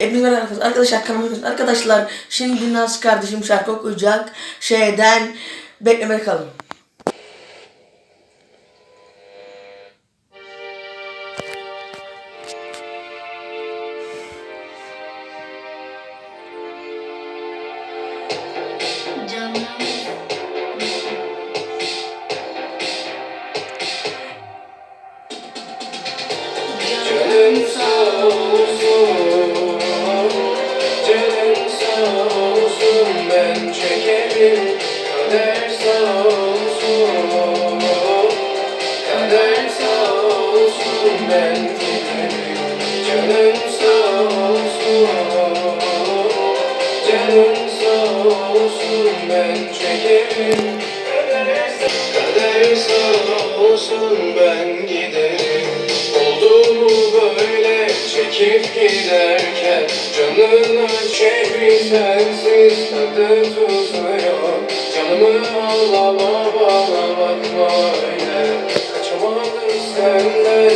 Hepinize merhaba arkadaşlar. Arkadaşlar kanalıma. Arkadaşlar şimdi Naz kardeşim şarkı okuyacak. Şeyden beklemede kalın. Canım ben çekerim Kader sağ olsun, kader ben giderim. Canın sağ olsun, canın sağ olsun. Ben çekerim. Kader sağ olsun çekip giderken Canını çevir sensiz tadı tuzuyor Canımı ağlama bana bakma öyle. Kaçamadım senden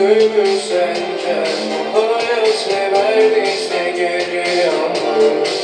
ölümüm senken. Bu hayat ne verdiyse geri aldım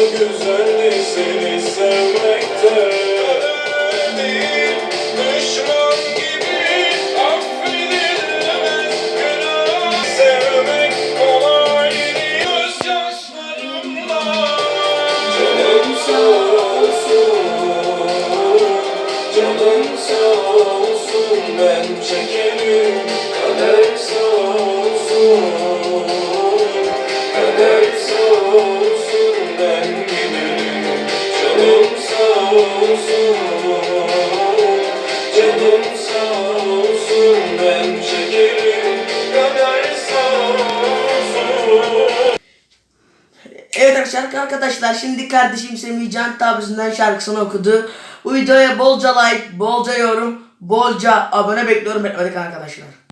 güzeldi seni sevmekte. Değil, düşman gibi affedilemez Sevmek kolay değil gözyaşlarımla Canım sağ olsun, canım olsun. Ben çekerim Evet arkadaşlar, arkadaşlar şimdi kardeşim Semih Can Tabrisinden şarkısını okudu. Bu videoya bolca like, bolca yorum, bolca abone bekliyorum beklemedik arkadaşlar.